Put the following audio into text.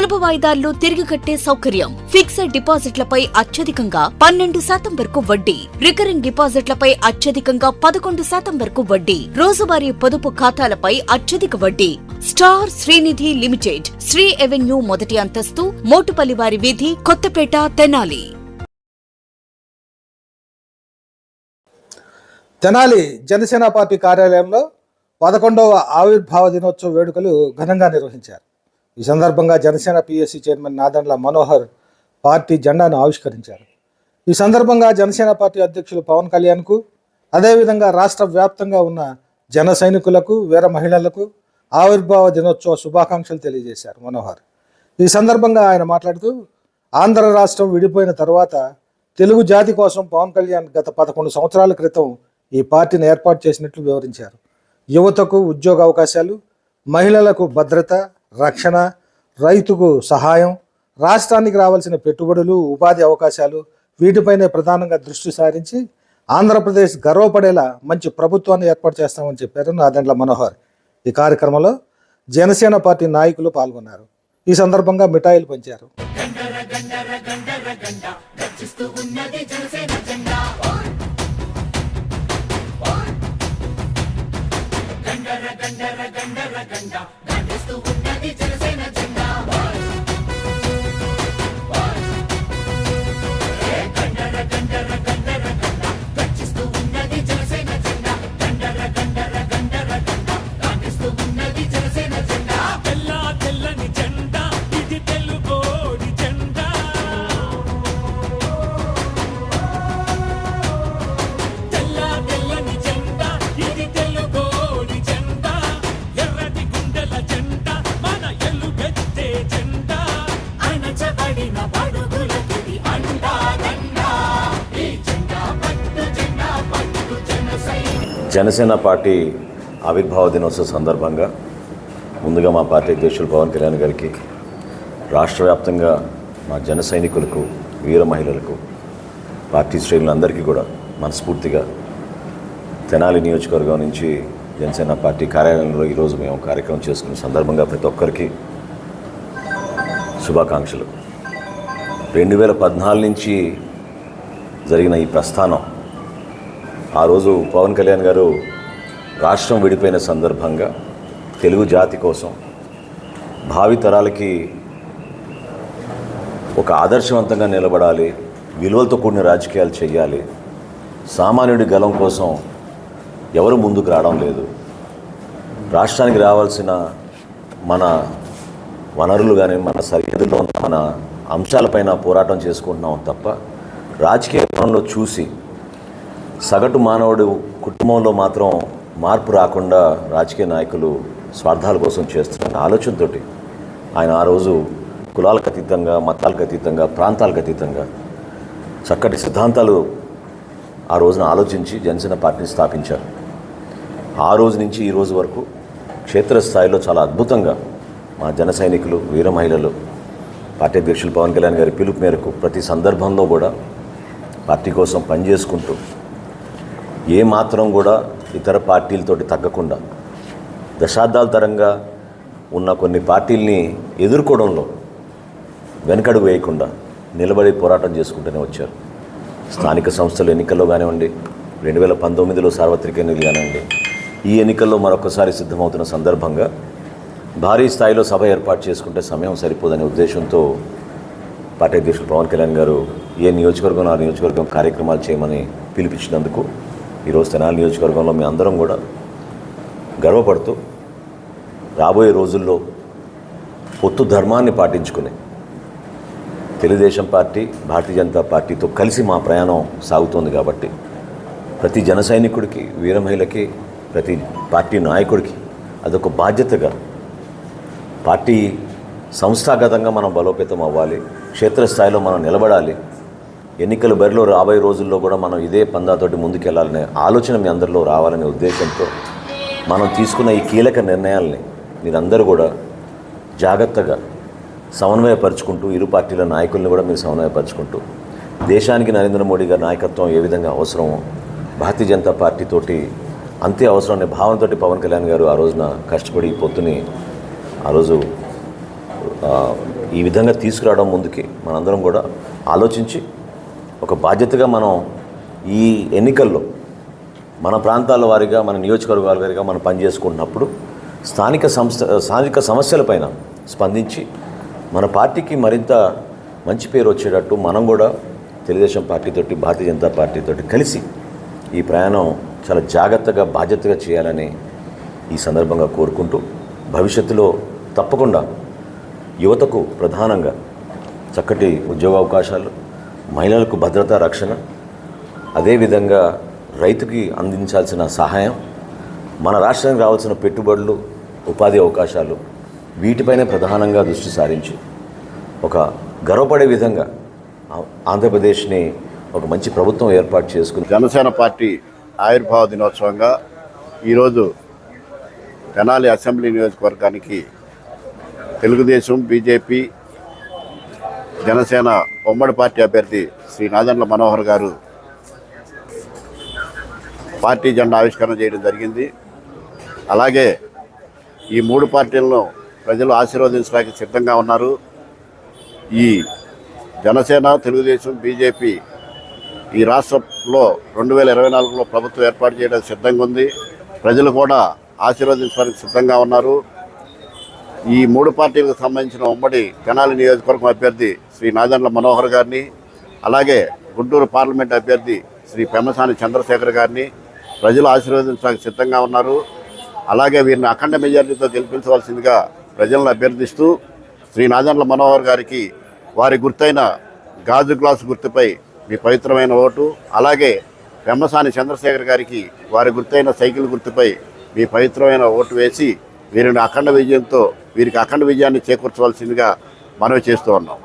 సులభ వాయిదాల్లో తిరిగి కట్టే సౌకర్యం. ఫిక్స్డ్ డిపాజిట్లపై అత్యధికంగా పన్నెండు శాతం వరకు వడ్డీ. రికరింగ్ డిపాజిట్లపై అత్యధికంగా పదకొండు శాతం వరకు వడ్డీ. రోజువారీ పొదుపు ఖాతాలపై అత్యధిక వడ్డీ. Star Srinidhi limited Sri avenue మొదటి అంతస్తు మోటుపల్లివారి వీధి కొత్తపేట తెనాలి. తెనాలి జనసేన పార్టీ కార్యాలయంలో పదకొండవ ఆవిర్భావ దినోత్సవ వేడుకలు ఘనంగా నిర్వహించారు. ఈ సందర్భంగా Janasena PSC chairman Nadendla Manohar party జెండాను ఆవిష్కరించారు. ఈ సందర్భంగా జనసేన పార్టీ అధ్యక్షులు పవన్ కళ్యాణ్కు అదేవిధంగా రాష్ట్ర వ్యాప్తంగా ఉన్న జన సైనికులకు వీర మహిళలకు ఆవిర్భావ దినోత్సవ శుభాకాంక్షలు తెలియజేశారు మనోహర్. ఈ సందర్భంగా ఆయన మాట్లాడుతూ ఆంధ్ర రాష్ట్రం విడిపోయిన తర్వాత తెలుగు జాతి కోసం పవన్ కళ్యాణ్ గత పదకొండు సంవత్సరాల క్రితం ఈ పార్టీని ఏర్పాటు చేసినట్లు వివరించారు. యువతకు ఉద్యోగ అవకాశాలు మహిళలకు భద్రత రక్షణ రైతుకు సహాయం రాష్ట్రానికి రావాల్సిన పెట్టుబడులు ఉపాధి అవకాశాలు వీటిపైనే ప్రధానంగా దృష్టి సారించి ఆంధ్రప్రదేశ్ గర్వపడేలా మంచి ప్రభుత్వాన్ని ఏర్పాటు చేస్తామని చెప్పారు నాదెండ్ల మనోహర్. ఈ కార్యక్రమంలో జనసేన పార్టీ నాయకులు పాల్గొన్నారు. ఈ సందర్భంగా మిఠాయిలు పంచారు. తెల్ల జనసేన పార్టీ ఆవిర్భావ దినోత్సవ సందర్భంగా ముందుగా మా పార్టీ అధ్యక్షులు పవన్ కళ్యాణ్ గారికి రాష్ట్ర వ్యాప్తంగా మా జన సైనికులకు వీర మహిళలకు పార్టీ శ్రేణులందరికీ కూడా మనస్ఫూర్తిగా తెనాలి నియోజకవర్గం నుంచి జనసేన పార్టీ కార్యాలయంలో ఈరోజు మేము కార్యక్రమం చేసుకున్న సందర్భంగా ప్రతి ఒక్కరికి శుభాకాంక్షలు. రెండు వేల పద్నాలుగు నుంచి జరిగిన ఈ ప్రస్థానం ఆ రోజు పవన్ కళ్యాణ్ గారు రాష్ట్రం విడిపోయిన సందర్భంగా తెలుగు జాతి కోసం భావితరాలకి ఒక ఆదర్శవంతంగా నిలబడాలి విలువలతో కూడిన రాజకీయాలు చేయాలి సామాన్యుడి గలం కోసం ఎవరు ముందుకు రావడం లేదు. రాష్ట్రానికి రావాల్సిన మన వనరులు కానీ మన సరిహద్దులో ఉన్న మన అంశాలపైన పోరాటం చేసుకుంటున్నాం తప్ప రాజకీయ పనులు చూసి సగటు మానవుడు కుటుంబంలో మాత్రం మార్పు రాకుండా రాజకీయ నాయకులు స్వార్థాల కోసం చేస్తున్న ఆలోచనతోటి ఆయన ఆ రోజు కులాలకు అతీతంగా మతాలకు అతీతంగా ప్రాంతాలకు అతీతంగా చక్కటి సిద్ధాంతాలు ఆ రోజున ఆలోచించి జనసేన పార్టీని స్థాపించారు. ఆ రోజు నుంచి ఈ రోజు వరకు క్షేత్రస్థాయిలో చాలా అద్భుతంగా మా జన సైనికులు వీర మహిళలు పార్టీ అధ్యక్షులు పవన్ కళ్యాణ్ గారి పిలుపు మేరకు ప్రతి సందర్భంలో కూడా పార్టీ కోసం పనిచేసుకుంటూ ఏ మాత్రం కూడా ఇతర పార్టీలతోటి తగ్గకుండా దశాబ్దాల తరంగా ఉన్న కొన్ని పార్టీల్ని ఎదుర్కోవడంలో వెనకడుగు వేయకుండా నిలబడి పోరాటం చేసుకుంటూనే వచ్చారు. స్థానిక సంస్థల ఎన్నికల్లో కానివ్వండి రెండు వేల పంతొమ్మిదిలో సార్వత్రిక ఎన్నికలు కానివ్వండి ఈ ఎన్నికల్లో మరొకసారి సిద్ధమవుతున్న సందర్భంగా భారీ స్థాయిలో సభ ఏర్పాటు చేసుకుంటే సమయం సరిపోదనే ఉద్దేశంతో పార్టీ అధ్యక్షుడు పవన్ కళ్యాణ్ గారు ఏ నియోజకవర్గం ఆ నియోజకవర్గం కార్యక్రమాలు చేయమని పిలిపించినందుకు ఈరోజు తెనాలి నియోజకవర్గంలో మీ అందరం కూడా గర్వపడుతూ రాబోయే రోజుల్లో పొత్తు ధర్మాన్ని పాటించుకుని తెలుగుదేశం పార్టీ భారతీయ జనతా పార్టీతో కలిసి మా ప్రయాణం సాగుతోంది కాబట్టి ప్రతి జన సైనికుడికి వీరమహిళకి ప్రతి పార్టీ నాయకుడికి అదొక బాధ్యతగా పార్టీ సంస్థాగతంగా మనం బలోపేతం అవ్వాలి క్షేత్రస్థాయిలో మనం నిలబడాలి ఎన్నికల బరిలో రాబోయే రోజుల్లో కూడా మనం ఇదే పందాతోటి ముందుకెళ్ళాలనే ఆలోచన మీ అందరిలో రావాలనే ఉద్దేశంతో మనం తీసుకున్న ఈ కీలక నిర్ణయాల్ని మీరందరూ కూడా జాగ్రత్తగా సమన్వయపరుచుకుంటూ ఇరు పార్టీల నాయకుల్ని కూడా మీరు సమన్వయపరుచుకుంటూ దేశానికి నరేంద్ర మోడీ గారి నాయకత్వం ఏ విధంగా అవసరమో భారతీయ జనతా పార్టీతోటి అంతే అవసరం అనే భావంతో పవన్ కళ్యాణ్ గారు ఆ రోజున కష్టపడి పొత్తుని ఆ రోజు ఈ విధంగా తీసుకురావడం ముందుకి మనందరం కూడా ఆలోచించి ఒక బాధ్యతగా మనం ఈ ఎన్నికల్లో మన ప్రాంతాల వారిగా మన నియోజకవర్గాల వారిగా మనం పనిచేసుకుంటున్నప్పుడు స్థానిక సంస్థ స్థానిక సమస్యలపైన స్పందించి మన పార్టీకి మరింత మంచి పేరు వచ్చేటట్టు మనం కూడా తెలుగుదేశం పార్టీతోటి భారతీయ జనతా పార్టీతోటి కలిసి ఈ ప్రయాణం చాలా జాగ్రత్తగా బాధ్యతగా చేయాలని ఈ సందర్భంగా కోరుకుంటూ భవిష్యత్తులో తప్పకుండా యువతకు ప్రధానంగా చక్కటి ఉద్యోగ అవకాశాలు మహిళలకు భద్రత రక్షణ అదేవిధంగా రైతుకి అందించాల్సిన సహాయం మన రాష్ట్రానికి రావాల్సిన పెట్టుబడులు ఉపాధి అవకాశాలు వీటిపైనే ప్రధానంగా దృష్టి సారించి ఒక గర్వపడే విధంగా ఆంధ్రప్రదేశ్ని ఒక మంచి ప్రభుత్వం ఏర్పాటు చేసుకుంది. జనసేన పార్టీ ఆవిర్భావ దినోత్సవంగా ఈరోజు తెనాలి అసెంబ్లీ నియోజకవర్గానికి తెలుగుదేశం బీజేపీ జనసేన ఉమ్మడి పార్టీ అభ్యర్థి శ్రీ నాదండ్ల మనోహర్ గారు పార్టీ జెండా ఆవిష్కరణ చేయడం జరిగింది. అలాగే ఈ మూడు పార్టీలను ప్రజలు ఆశీర్వదించడానికి సిద్ధంగా ఉన్నారు. ఈ జనసేన తెలుగుదేశం బీజేపీ ఈ రాష్ట్రంలో రెండు వేల ఇరవై నాలుగులో ప్రభుత్వం ఏర్పాటు చేయడానికి సిద్ధంగా ఉంది. ప్రజలు కూడా ఆశీర్వదించడానికి సిద్ధంగా ఉన్నారు. ఈ మూడు పార్టీలకు సంబంధించిన ఉమ్మడి తెనాలి నియోజకవర్గం అభ్యర్థి శ్రీ నాదండ్ల మనోహర్ గారిని అలాగే గుంటూరు పార్లమెంట్ అభ్యర్థి శ్రీ పెమ్మసాని చంద్రశేఖర్ గారిని ప్రజలు ఆశీర్వదించడానికి సిద్ధంగా ఉన్నారు. అలాగే వీరిని అఖండ మెజార్టీతో గెలిపించవలసిందిగా ప్రజలను అభ్యర్థిస్తూ శ్రీ నాదండ్ల మనోహర్ గారికి వారి గుర్తైన గాజు గ్లాసు గుర్తుపై మీ పవిత్రమైన ఓటు అలాగే పెమ్మసాని చంద్రశేఖర్ గారికి వారి గుర్తైన సైకిల్ గుర్తుపై మీ పవిత్రమైన ఓటు వేసి వీరిని అఖండ విజయంతో వీరికి అఖండ విజయాన్ని చేకూర్చవలసిందిగా మనవి చేస్తూ ఉన్నాం.